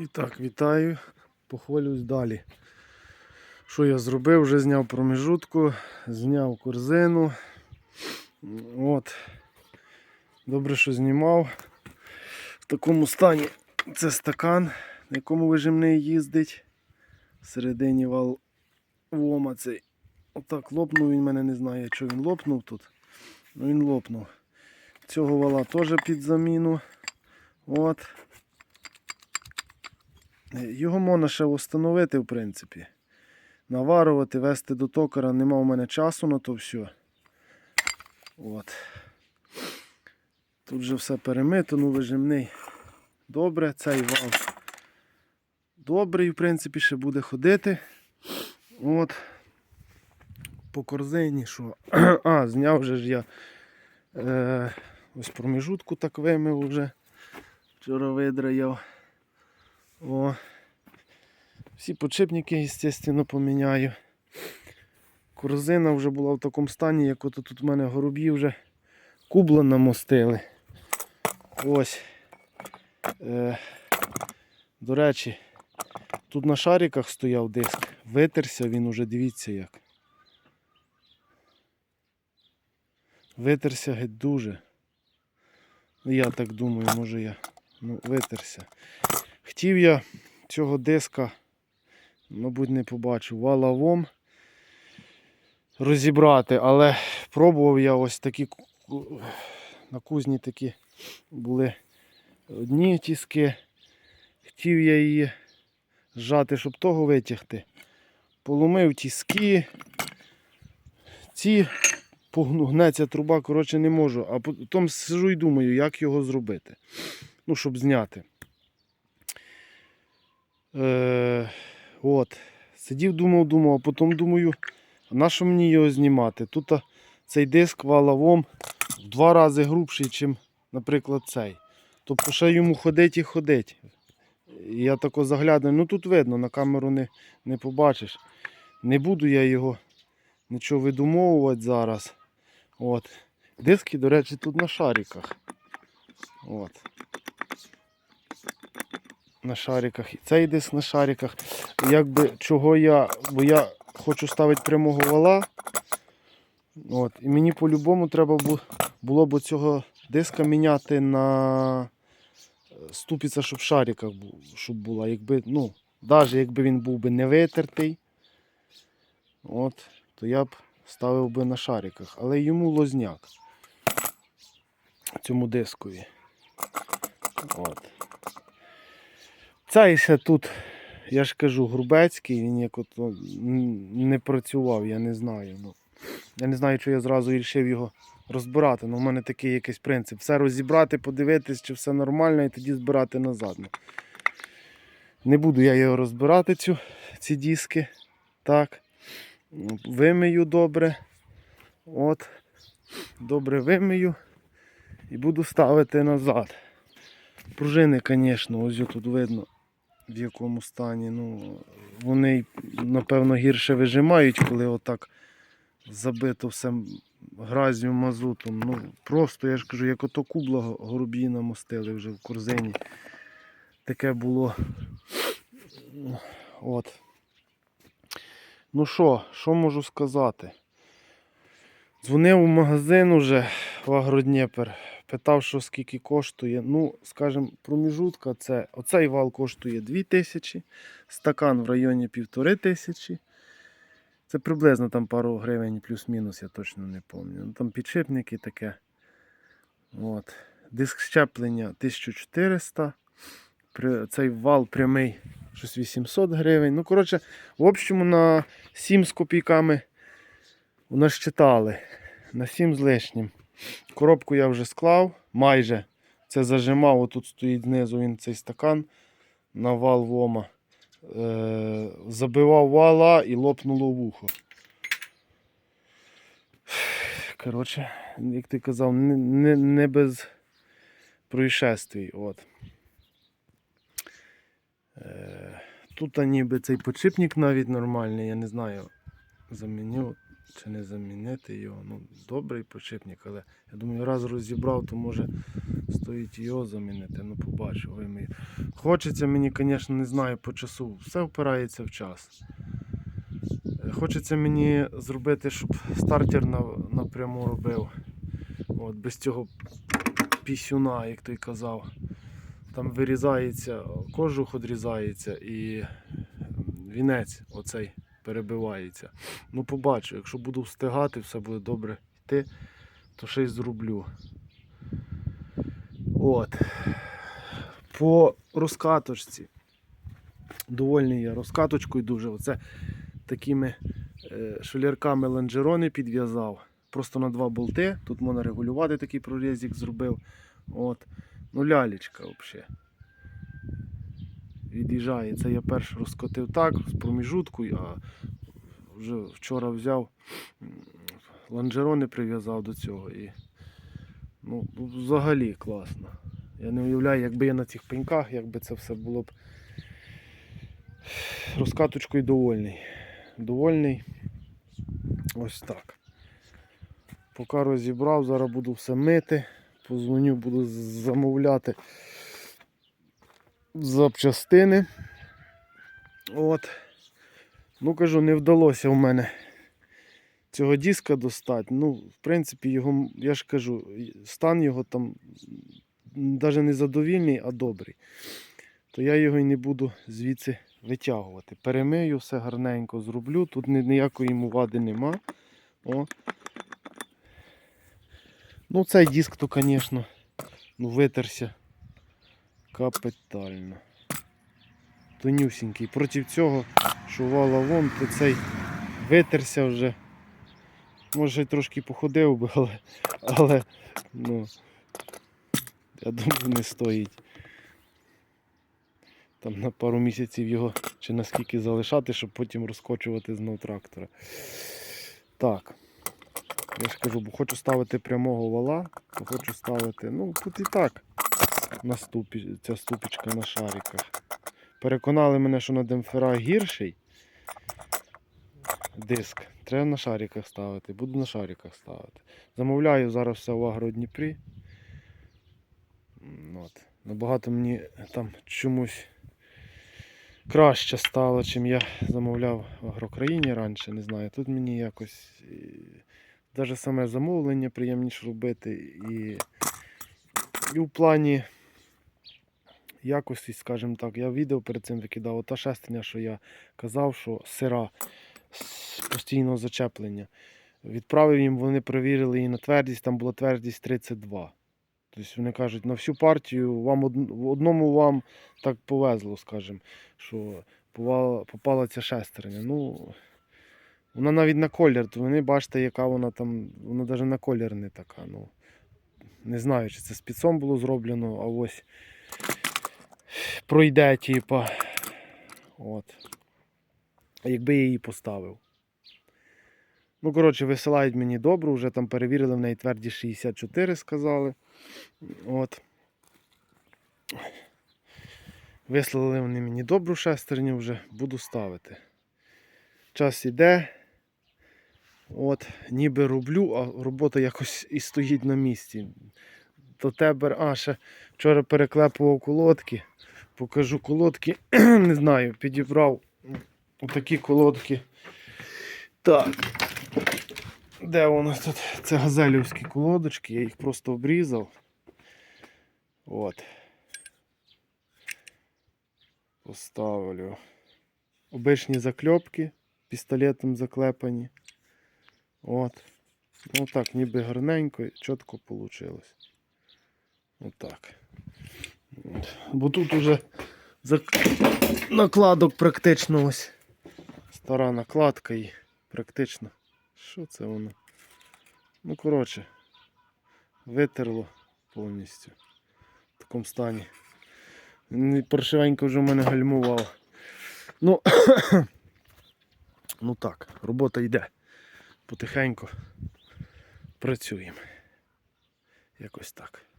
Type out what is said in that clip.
І так, вітаю. Похвалюсь далі. Що я зробив? Вже зняв проміжутку, зняв корзину. От. Добре, що знімав. В такому стані це стакан, на якому вижимний їздить. Всередині вал вома цей. Отак лопнув, він мене не знає, що він лопнув тут. Ну він лопнув. Цього вала теж під заміну. От. Його можна ще встановити, в принципі. Наварувати, вести до токара. Нема у мене часу на то все. От. Тут вже все перемито, ну вижимний. Добре, цей вал. Добрий, в принципі, ще буде ходити. От. По корзині, що. А, зняв вже ж я. Е, ось проміжутку так вимив вже. Вчора видраяв. О. Всі подшипники, звісно, поміняю. Корзина вже була в такому стані, як от тут у мене горобі вже кубла намостили. Ось. Е, до речі, тут на шариках стояв диск. Витерся він уже, дивіться як. Витерся геть дуже. Я так думаю, може я. Ну, витерся. Хотів я цього диска, мабуть, не побачив, валавом розібрати, але пробував я ось такі на кузні такі були одні тіски. Хотів я її зжати, щоб того витягти. Поломив тіски. Ці погну- гнеться труба, коротше, не можу. А потім сижу і думаю, як його зробити. Ну, щоб зняти. Е, от. Сидів, думав, думав, а потім думаю, на що мені його знімати? Тут цей диск валавом в два рази грубший, ніж, наприклад, цей. Тобто ще йому ходить і ходить. Я тако заглядаю, ну тут видно, на камеру не, не побачиш. Не буду я його нічого видумовувати зараз. От. Диски, до речі, тут на шариках. От. На шариках. І цей диск на шариках. Якби чого я. Бо я хочу ставити прямого вала. От. І мені по-любому треба було б цього диска міняти на е, ступиця, щоб в шариках щоб була. Якби, ну, навіть якби він був би не витертий, от, то я б ставив би на шариках. Але йому лозняк. Цьому дискові. От. Цей тут, я ж кажу, Грубецький, він як от ну, не працював, я не знаю. Ну. Я не знаю, чи я зразу вирішив його розбирати. але в мене такий якийсь принцип. Все розібрати, подивитись, чи все нормально, і тоді збирати назад. Ну. Не буду я його розбирати, цю, ці диски. Так. Вимию добре. От. Добре вимию. І буду ставити назад. Пружини, звісно, ось тут видно в якому стані. Ну, вони, напевно, гірше вижимають, коли отак забито все гразю, мазутом. Ну, просто, я ж кажу, як ото кубла го- горобі намостили вже в корзині. Таке було. От. Ну що, що можу сказати? Дзвонив у магазин уже в Агродніпер, питав, що скільки коштує. Ну, скажімо, проміжутка це оцей вал коштує 2000, стакан в районі 1500. Це приблизно там пару гривень плюс-мінус, я точно не пам'ятаю. Ну, там підшипники таке. От. Диск щеплення 1400. Цей вал прямий щось 800 гривень. Ну, коротше, в общому на 7 з копійками у нас читали. На 7 з лишнім. Коробку я вже склав, майже. Це зажимав, отут стоїть знизу він цей стакан на вал вома. Е, забивав вала і лопнуло вухо. Коротше, як ти казав, не, не, не без происшествій. От. Е, тут ніби цей подшипник навіть нормальний, я не знаю. Заміню. Чи не замінити його. Ну, добрий підшипник, але я думаю, раз розібрав, то може стоїть його замінити. Ну, побачу, вимію. Хочеться мені, звісно, не знаю по часу. Все впирається в час. Хочеться мені зробити, щоб стартер напряму робив. От, без цього пісюна, як той казав. Там вирізається, кожух відрізається і вінець оцей перебивається. Ну, побачу, якщо буду встигати, все буде добре йти, то ще й зроблю. От. По розкаточці. Довольний я розкаточкою дуже. Оце такими е, шулярками лонжерони підв'язав. Просто на два болти. Тут можна регулювати такий прорізик зробив. От. Ну, лялечка взагалі. Від'їжджає. Це я перш розкотив так, з проміжуткою, а вже вчора взяв м, лонжерони прив'язав до цього. І, ну, взагалі класно. Я не уявляю, якби я на цих пеньках, якби це все було б розкаточкою довольний. Довольний. Ось так. Поки розібрав, зараз буду все мити. Позвоню, буду замовляти запчастини. От. Ну кажу, не вдалося в мене цього диска достати. Ну, в принципі, його, я ж кажу, стан його там навіть не задовільний, а добрий. То я його і не буду звідси витягувати. Перемию, все гарненько зроблю. Тут ніякої йому вади нема. О. Ну, цей диск, то, звісно, ну, витерся капітально. Тонюсінький. Проти цього, що вала вон, то цей витерся вже. Може, трошки походив би, але, але ну, я думаю, не стоїть. Там на пару місяців його чи наскільки залишати, щоб потім розкочувати знов трактора. Так. Я ж кажу, бо хочу ставити прямого вала, то хочу ставити. Ну, тут і так на ступі, ця ступічка на шариках. Переконали мене, що на демпфера гірший диск. Треба на шариках ставити. Буду на шариках ставити. Замовляю зараз все в Агродніпрі. От. Набагато мені там чомусь краще стало, чим я замовляв в Агрокраїні раніше. Не знаю. Тут мені якось. Навіть саме замовлення приємніше робити. І, і в плані якості, скажімо так, я відео перед цим викидав. Ота шестерня, що я казав, що сира постійного зачеплення. Відправив їм, вони перевірили її на твердість, там була твердість 32. Тобто вони кажуть, на всю партію вам одному вам так повезло, скажімо, що попала, ця шестерня. Ну, вона навіть на колір, то вони бачите, яка вона там, вона навіть на колір не така. Ну, не знаю, чи це спецом було зроблено, а ось пройде, типа. От. Якби я її поставив. Ну, коротше, висилають мені добру, вже там перевірили, в неї тверді 64 сказали. От. Вислали вони мені добру шестерню вже, буду ставити. Час іде. От, ніби роблю, а робота якось і стоїть на місці. До тебе, а, ще вчора переклепував колодки. Покажу колодки. Не знаю, підібрав отакі колодки. Так. Де у нас тут? Це газелівські колодочки, я їх просто обрізав. От. Поставлю. Обичні закльопки, пістолетом заклепані. От. Ну так, ніби гарненько чітко вийшло. Отак. Бо тут уже накладок практично ось. Стара накладка і практично. Що це воно? Ну, коротше, витерло повністю в такому стані. Паршивенько вже в мене гальмував. Ну, ну так, робота йде. Потихеньку працюємо. Якось так.